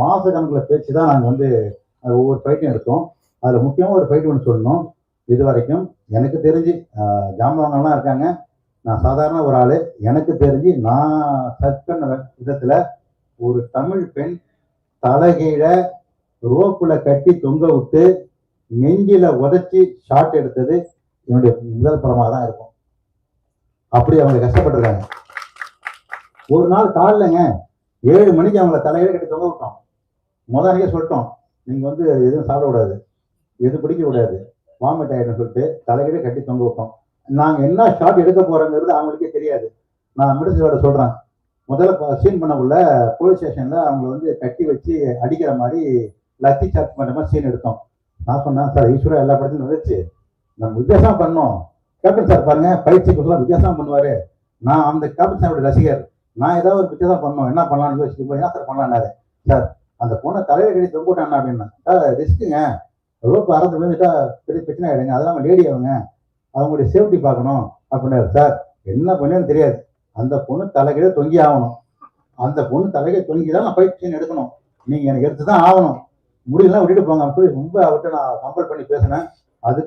மாச கணக்கில் பேச்சு தான் நாங்கள் வந்து ஒவ்வொரு ஃபைட்டும் எடுத்தோம். அதில் முக்கியமாக ஒரு ஃபைட் ஒன்று சொல்லணும். இது வரைக்கும் எனக்கு தெரிஞ்சு ஜாம்பவங்கள்லாம் இருக்காங்க. நான் சாதாரண ஒரு ஆள். எனக்கு தெரிஞ்சு நான் சர்ச் பண்ண விதத்தில் ஒரு தமிழ் பெண் தலைகீழ ரோப்புல கட்டி தொங்க விட்டு நெஞ்சில உதச்சி ஷாட் எடுத்தது என்னுடைய முதல் படமாக தான் இருக்கும். அப்படி அவங்க கஷ்டப்பட்டிருக்காங்க. ஒரு நாள் காலைலங்க ஏழு மணிக்கு அவங்கள தலையில கட்டி தொங்க விட்டோம். முத அன்றைக்கே சொல்லிட்டோம் நீங்கள் வந்து எதுவும் சாப்பிடக்கூடாது எதுவும் எது பிடிக்க கூடாது வாமிட் ஆகிடும் சொல்லிட்டு தலையில கட்டி தொங்க விட்டோம். நாங்கள் என்ன ஷாட் எடுக்க போகிறோங்கிறது அவங்களுக்கே தெரியாது. நான் மெடிசனோட சொல்கிறேன் முதல்ல சீன் பண்ணக்குள்ள போலீஸ் ஸ்டேஷனில் அவங்கள வந்து கட்டி வச்சு அடிக்கிற மாதிரி லத்தி சார்ஜ் பண்ணுற மாதிரி சீன் எடுத்தோம். நான் சொன்னேன் சார் ஈஸ்வரா எல்லா படத்தையும் வந்துச்சு நம்ம வித்தியாசம் பண்ணோம். கேப்டன் சார் பாருங்க பயிற்சி கொடுத்தா வித்தியாசம் பண்ணுவார். நான் அந்த கேப்டன் சாரோட ரசிகர். நான் ஏதாவது ஒரு வித்தியாசம் பண்ணோம் என்ன பண்ணலாம்னு யோசிச்சு போய் என்ன சார் பண்ணலான்னாரு சார் அந்த பொண்ணை தலையில கட்டி தொங்க அப்படின்னா சார் ரிஸ்க்குங்க. ரோப்பு அறந்து விழுந்துட்டா பெரிய பிரச்சனை ஆயிடுங்க. அதெல்லாம் லேடி அவங்க அவங்களுடைய சேஃப்டி பார்க்கணும். அப்படின்னாரு. சார் என்ன பண்ணுன்னு தெரியாது. அந்த பொண்ணு தலைகீழ தொங்கி ஆகணும். அந்த பொண்ணு தலைகீழ தொங்கி தான் நான் ஃபைட் எடுக்கணும். நீங்க எனக்கு எடுத்து தான் ஆகணும். முடியலாம் விட்டுட்டு போங்க. அப்படி ரொம்ப அவர்கிட்ட நான் கம்பல் பண்ணி பேசினேன். அதுக்கு